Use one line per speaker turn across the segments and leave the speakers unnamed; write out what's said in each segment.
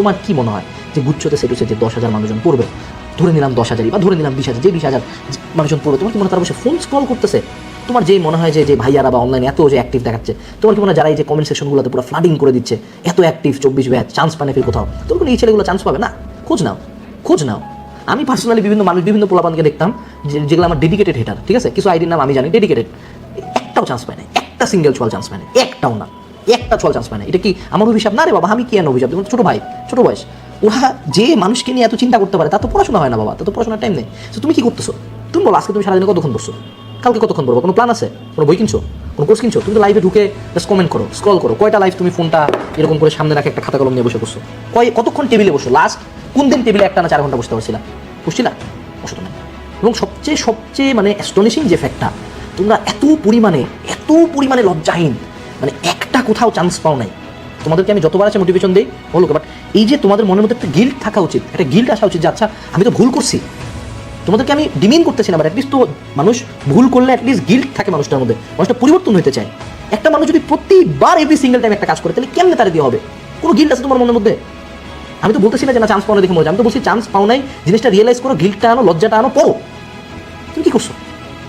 তোমার কি মনে হয় যে গুচ্ছতে সেট হচ্ছে যে দশ হাজার মানুষজন পড়বে? ধরে নিলাম দশ হাজারই বা ধরে নিলাম বিশ হাজার, যে বিশ হাজার মানুষজন পড়বে, তোমার কি মনে হয় তারা বসে ফোন স্ক্রল করতেছে? তোমার যেই মনে হয় যে যে ভাইয়ারা বা অনলাইনে এত যে অ্যাক্টিভ দেখাচ্ছে, তোমার কি মনে হয় যারা এই যে কমেন্ট সেকশনগুলোতে পুরো ফ্লাডিং করে দিচ্ছে, এত অ্যাক্টিভ চব্বিশ ব্যাচ চান্স পায় না ফির কোথাও? তোমার কোনো এই ছেলেগুলো চান্স পাবে না? খোঁজ নাও খোঁজ নাও। আমি পার্সোনালি বিভিন্ন মানুষ, বিভিন্ন পোলাপানকে দেখতাম যেগুলো আমার ডেডিকেটেড হেটার ঠিক আছে? কিছু আইডির নাম আমি জানি ডেডিকেটেড একটাও চান্স পায় না, একটা সিঙ্গেল ছল চান্স পায় না, একটাও না। একটা ছল চান্স পায় না। এটা কি আমার অভিশাপ? না রে বাবা, আমি কি এন অভিশাপ? ছোট ভাই, ছোট বয়স। ওরা যে মানুষকে নিয়ে এত চিন্তা করতে পারে তা তো পড়াশোনা হয় না বাবা তা তো পড়াশোনার টাইম নেই। তো তুমি কি করতেছো? তুমি বলো, আজকে তুমি সারাদিনে কতক্ষণ বসছো কালকে কতক্ষণ পড়ব? কোনো প্ল্যান আছে? কোনো বই কিনছো? কোনো কোর্স কিনছো? তুমি তো লাইভে ঢুকে জাস্ট কমেন্ট করো স্ক্রল করো, কয়টা লাইভ তুমি ফোনটা এরকম করে সামনে রাখে একটা খাতা কলম নিয়ে বসে বসছো কয়, কতক্ষণ টেবিলে বসো লাস্ট কোন দিন টেবিলে একটা না চার ঘণ্টা বসতে পারছিলাম বুঝছিলা? বসো তুমি। এবং সবচেয়ে সবচেয়ে মানে অ্যাস্টনিশিং যে ফ্যাক্টটা তোমরা এত পরিমাণে এত পরিমাণে লজ্জাহীন মানে একটা কোথাও চান্স পাও নাই। তোমাদেরকে আমি যতবার আছে মোটিভেশন দিই বলো বাট এই যে তোমাদের মনের মধ্যে একটা গিল্ট থাকা উচিত, একটা গিল্ট আসা উচিত যে আচ্ছা আমি তো ভুল করছি। তোমাদেরকে আমি ডিমিন করতেছি না বাট অ্যাটলিস্ট তো মানুষ ভুল করলে অ্যাটলিস্ট গিল্ট থাকে মানুষটার মধ্যে, মানুষটা পরিবর্তন হতে চায়। একটা মানুষ যদি প্রতিবার এভরি সিঙ্গেল টাইম একটা কাজ করে, তাহলে কেমনে তারা দিয়ে হবে? কোনো গিল্ট আছে তোমার মনের মধ্যে? আমি তো বলতেছি না যে, না চান্স পাও না দেখে মনে। আমি তো বলছি চান্স পাও নাই, জিনিসটা রিয়েলাইজ করো গিল্টটা আনো, লজ্জাটা আনো, পড়ো। তুমি কি করছ?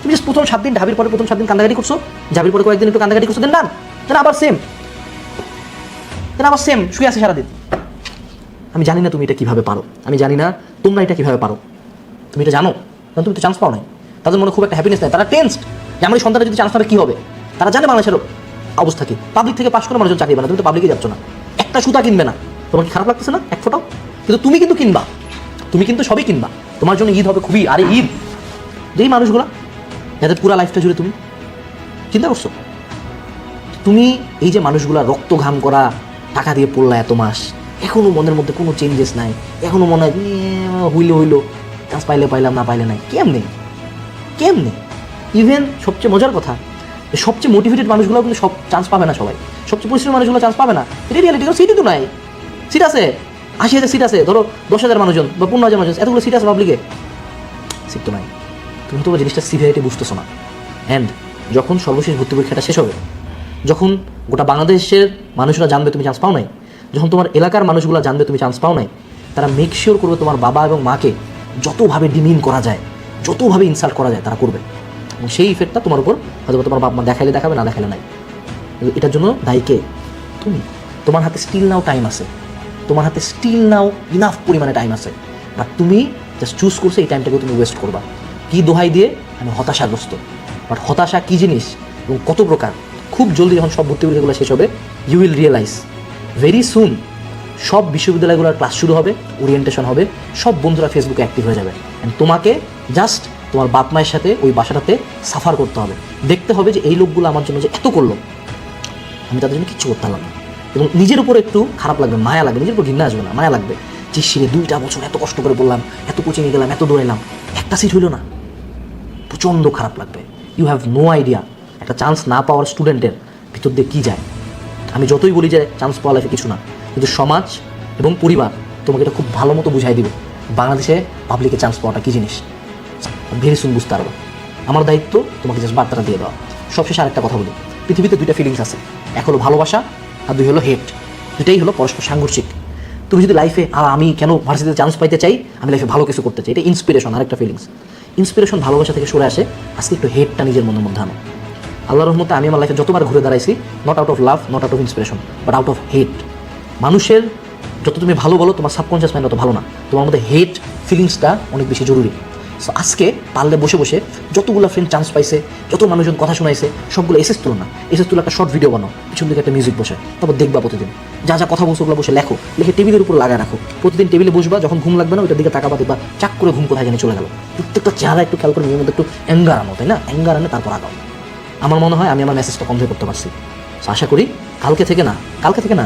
তুমি প্রথম সাত দিন ঢাবির পরে প্রথম সাত দিন কান্দাকাটি করছ? ঝাবির পরে কয়েকদিন একটু কান্দাকাটি করছ দেন না দেন আবার সেম দেন আবার সেম শুয়ে আছে সারাদিন। আমি জানি না তুমি এটা কীভাবে পারো। আমি জানি না তোমরা এটা কীভাবে পারো। তুমি এটা জানো? কারণ তুমি তো চান্স পাও নাই। তাদের মনে খুব একটা হ্যাপিনেস নেই। তারা টেন্সড যে আমার সন্তানটা যদি চান্স পাবে, কি হবে? তারা জানে বাংলাদেশের অবস্থা কি। পাবলিক থেকে পাশ করে মানুষজন চাকরি না। তুমি তো পাবলিকে যাচ্ছ না। একটা সুতা কিনবে না। তোমার কি খারাপ লাগতেছে না? এক ফোটাও। কিন্তু তুমি কিন্তু কিনবা। তুমি কিন্তু সবই কিনবা। তোমার জন্য ঈদ হবে খুবই। আরে ঈদ। যেই মানুষগুলা, যাদের পুরা লাইফটা জুড়ে তুমি চিন্তা করছ? তুমি এই যে মানুষগুলা রক্ত ঘাম করা টাকা দিয়ে পড়লা এত মাস এখনও মনের মধ্যে কোনো চেঞ্জেস নাই এখনও মনে হয় যে, "এ, হইল হইল চান্স পাইলে পাইলাম না পাইলে নাই। কেমনে? কেমনে? ইভেন সবচেয়ে মজার কথা সবচেয়ে মোটিভেটেড মানুষগুলো কিন্তু সব চান্স পাবে না সবাই। সবচেয়ে পরিশ্রমী মানুষগুলো চান্স পাবে না। এটা রিয়ালিটি কারণ সিটই তো নাই। সিট আছে? আশি হাজার সিট আছে। ধরো দশ হাজার মানুষজন বা পনেরো হাজার মানুষজন এতগুলো সিট আছে পাবলিকে সিট তো নাই। তুমি তো জিনিসটা সিভিয়ারিটি বুঝতেছো না। অ্যান্ড যখন সর্বশেষ ভর্তি পরীক্ষাটা শেষ হবে যখন গোটা বাংলাদেশের মানুষরা জানবে তুমি চান্স পাও নাই, যখন তোমার এলাকার মানুষগুলো জানবে তুমি চান্স পাও নাই, তারা মেক শিওর করবে তোমার বাবা এবং মাকে যতভাবে ডিমিন করা যায়, যতভাবে ইনসাল্ট করা যায় তারা করবে। এবং সেই ইফেক্টটা তোমার উপর হয়তো তোমার বাবা মা দেখাইলে দেখাবে, না দেখাইলে নাই। এটার জন্য দায়ী কে? তুমি। তোমার হাতে স্টিল নাও টাইম আছে। তোমার হাতে স্টিল নাও ইনাফ পরিমাণে টাইম আছে। বাট তুমি জাস্ট চুজ করছ, এই টাইমটাকে তুমি ওয়েস্ট করবা। কি দোহাই দিয়ে? আমি হতাশাগ্রস্ত। বাট হতাশা কী জিনিস? এবং কত প্রকার? খুব জলদি যখন সব ভর্তি পরীক্ষাগুলো শেষ হবে you will realise very soon সব বিশ্ববিদ্যালয়গুলোর ক্লাস শুরু হবে ওরিয়েন্টেশন হবে, সব বন্ধুরা ফেসবুকে অ্যাক্টিভ হয়ে যাবে। অ্যান্ড তোমাকে জাস্ট তোমার বাপ মায়ের সাথে ওই বাসাটাতে সাফার করতে হবে। দেখতে হবে যে এই লোকগুলো আমার জন্য যে এত করল। আমি তাদের জন্য কিচ্ছু করতে পারলাম না। এবং নিজের উপর একটু খারাপ লাগবে, মায়া লাগবে, নিজের উপর ঘৃণা আসবে না, মায়া লাগবে। যে সিরে দুইটা বছর এত কষ্ট করে বললাম এত কোচিংয়ে গেলাম, এত দৌড়াইলাম, একটা সিট হইল না। প্রচণ্ড খারাপ লাগবে। ইউ হ্যাভ নো আইডিয়া একটা চান্স না পাওয়ার স্টুডেন্টের ভিতর দিয়ে কী যায়? আমি যতই বলি যে চান্স পাওয়া লাইফে কিছু না, কিন্তু সমাজ এবং পরিবার তোমাকে এটা খুব ভালো মতো বুঝাই দিবে, বাংলাদেশে পাবলিকে চান্স পাওয়াটা কী জিনিস? ভেরি সুন বুঝতে পারব। আমার দায়িত্ব তোমাকে জাস্ট বার্তাটা দিয়ে দেওয়া। সবশেষে আরেকটা কথা বলি। পৃথিবীতে দুইটা ফিলিংস আছে। এক হলো ভালোবাসা আর দুই হলো হেট দুটাই হলো পরস্পর সাংঘর্ষিক। তুমি যদি লাইফে আর আমি কেন ভার্সিটিতে চান্স পাইতে চাই? আমি লাইফে ভালো কিছু করতে চাই। এটা ইন্সপিরেশন আরেকটা ফিলিংস ইন্সপিরেশন ভালোবাসা থেকে সরে আসে। আজকে একটু হেটটা নিজের মনের মধ্যে আনো। আল্লাহ রহমতে আমি আমার লাইফে যতবার ঘুরে দাঁড়াইছি not out of love not out of inspiration but out of hate মানুষের যত তুমি ভালো বলো, তোমার সাবকনসিয়াস মাইন্ড অত ভালো না। তোমার মধ্যে হেট ফিলিংসটা অনেক বেশি জরুরি। সো আজকে পারলে বসে বসে যতগুলো ফ্রেন্ড চান্স পাইছে, যত মানুষজন কথা শোনাইছে, সবগুলো এসএস তুলো না। এসএস তুলে একটা শর্ট ভিডিও বানো পিছন দিকে একটা মিউজিক বসে, তারপর দেখবা প্রতিদিন। যা যা কথা বলছো ওগুলো বসে লেখো, লিখে টেবিলের উপর লাগায় রাখো। প্রতিদিন টেবিলে বসবা, যখন ঘুম লাগবে না, ওইটার দিকে তাকাবা, দেখবা চাক করে ঘুম কোথায় জানি চলে গেল। প্রত্যেকটা চেহারা একটু খেয়াল করে মধ্যে একটু অ্যাঙ্গার আনো তাই না? অ্যাঙ্গার আনে তারপর আগাও। আমার মনে হয় আমি আমার মেসেজটা কনভে করতে পারছি। আশা করি কালকে থেকে না, কালকে থেকে না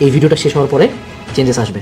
এই ভিডিওটা শেষ হওয়ার পরে চেঞ্জেস আসবে।